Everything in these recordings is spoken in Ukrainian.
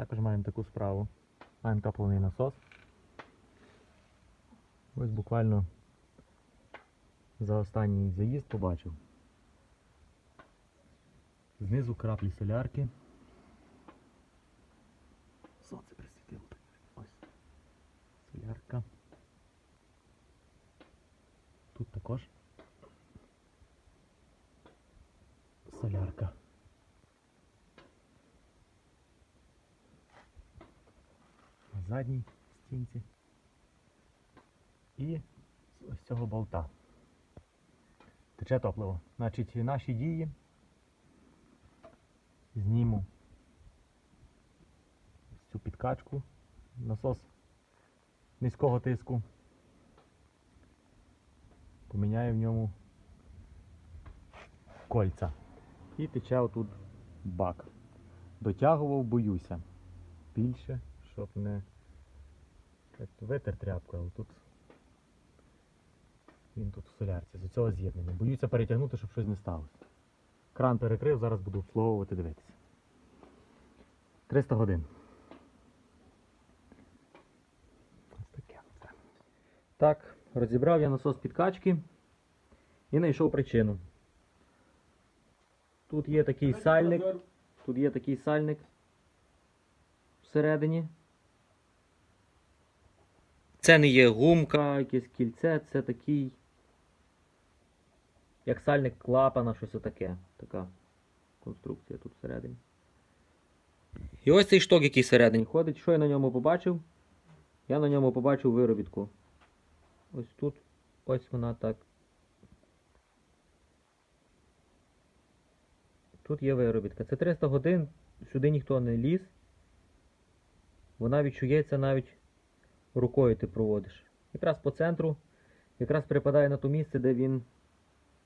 Також маємо таку справу. Маємо каплений насос. Ось буквально за останній заїзд побачив. Знизу краплі солярки. Сонце присвітило. Ось. Солярка. Тут також. Солярка. Задній стінці. І з ось цього болта. Тече топливо. Значить, наші дії зніму цю підкачку, насос низького тиску. Поміняю в ньому кольця. І тече отут бак. Дотягував, боюся. Більше, щоб не як то витер тряпкою, але тут він тут в солярці, з цього з'єднання. Боюся перетягнути, щоб щось не сталося. Кран перекрив, зараз буду обслуговувати, дивитися. 300 годин. Так, розібрав я насос підкачки і знайшов причину. Тут є такий сальник. Тут є такий сальник всередині. Це не є гумка, якесь кільце, це такий. Як сальник клапана, щось отаке. Така конструкція тут всередині. І ось цей шток, який всередині ходить. Що я на ньому побачив? Я на ньому побачив виробітку. Ось тут. Ось вона так. Тут є виробітка. Це 300 годин, сюди ніхто не ліз. Вона відчується навіть рукою ти проводиш. Якраз по центру, якраз припадає на то місце, де він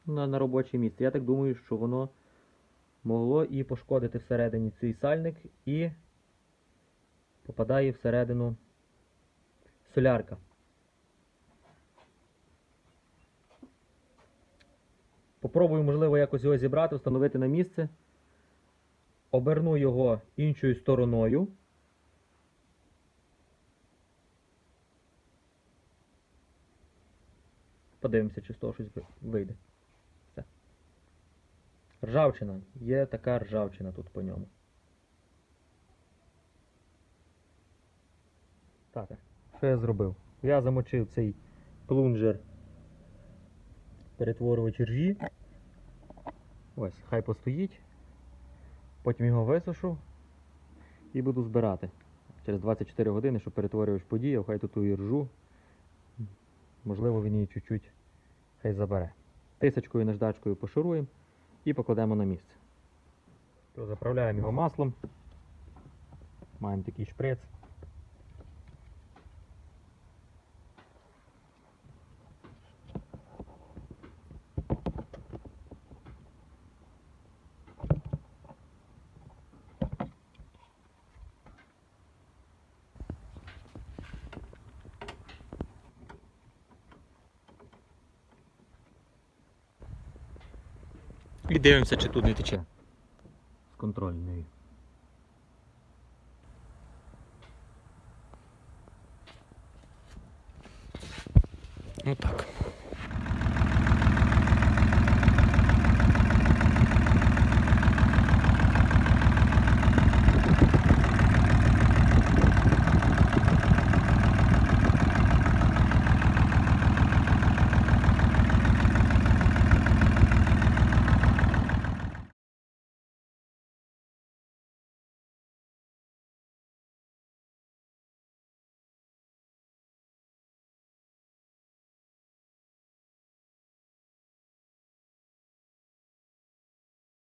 на, на робоче місце. Я так думаю, що воно могло і пошкодити всередині цей сальник і попадає всередину солярка. Попробую, можливо, якось його зібрати, встановити на місце. Оберну його іншою стороною. Подивимося, чи з того щось вийде. Все. Ржавчина. Є така ржавчина тут по ньому. Так, що я зробив? Я замочив цей плунжер перетворювач ржі. Ось, хай постоїть. Потім його висушу і буду збирати. Через 24 години, щоб перетворювач подіяв, хай тут ту і ржу. Можливо, він її чуть-чуть хай забере. Тисочкою наждачкою пошуруємо і покладемо на місце. То заправляємо його маслом. Маємо такий шприц. І дивимося, чи тут не тече. З контрольної. Ну так.